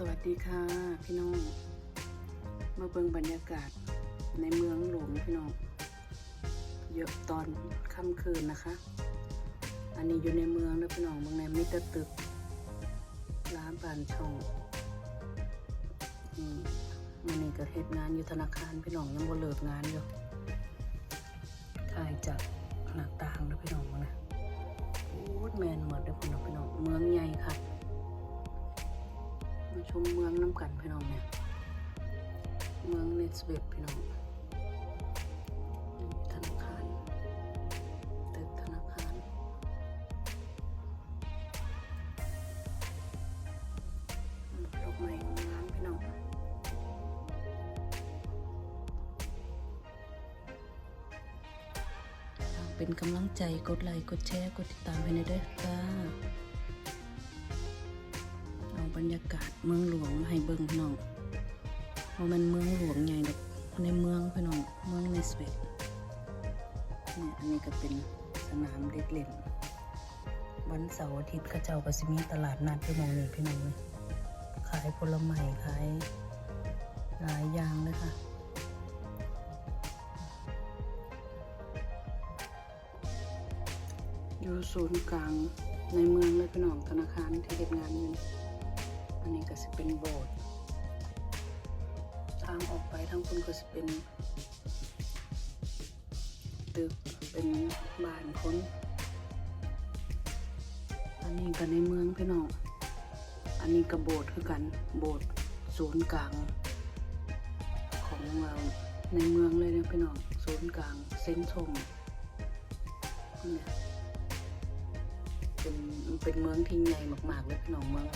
สวัสดีค่ะพี่น้อง มาเบิ่งบรรยากาศในเมืองหลวงพี่น้อง เยอะตอนค่ำคืนนะคะ อันนี้อยู่ในเมืองนะพี่น้องเมืองในมิตรตึก ร้านบานช่องอืมมันนี่ก็เฮ็ดงานอยู่ธนาคารพี่น้องยังบ่เลิกงานอยู่ถ่ายจากหน้าต่างนะพี่น้องนะโอ้แมนหมดเลยพี่น้องพี่น้องเมืองใหญ่ค่ะ มาชมเมืองน้ำกันพี่น้องเนี่ย เมืองเนสเวตพี่น้องธนาคารตึกธนาคารอืมดอกไม้งามพี่น้องเป็นกำลังใจกดไลค์กดแชร์กดติดตามให้ในอยเด้อจ้าเอา บรรยากาศเมืองหลวงให้เบิ่งพี่น้องเพราะมันเมืองหลวงใหญ่ดอกในเมืองพี่น้องเมืองในสเวตเนี่ยอันนี้ก็เป็นสนามเด็กเล่นวันเสาร์อาทิตย์ข้าเจ้าก็สิมีตลาดนัดพี่น้องนี่พี่น้องขายผลไม้ขายหลายอย่างเลยค่ะอยู่ศูนย์กลางในเมืองเลยพี่น้องธนาคารที่เฮ็ดงานอยู่นี่อั นนี้ก็สิเป็นโบสถ์ทางออกไปทางคุณก็สิเป็น ตึกเป็นบ้านคนอันนี้ก็ในเมืองพี่น้องอันนี้ก็โบสถ์คือกันโบสถ์ศูนย์กลางของเราในเมืองเลยนะพี่น้องศูนย์กลางเส้นทงเนี่ยเป็นเป็นเมืองที่ใหญ่มากๆเลยพี่น้องเมือง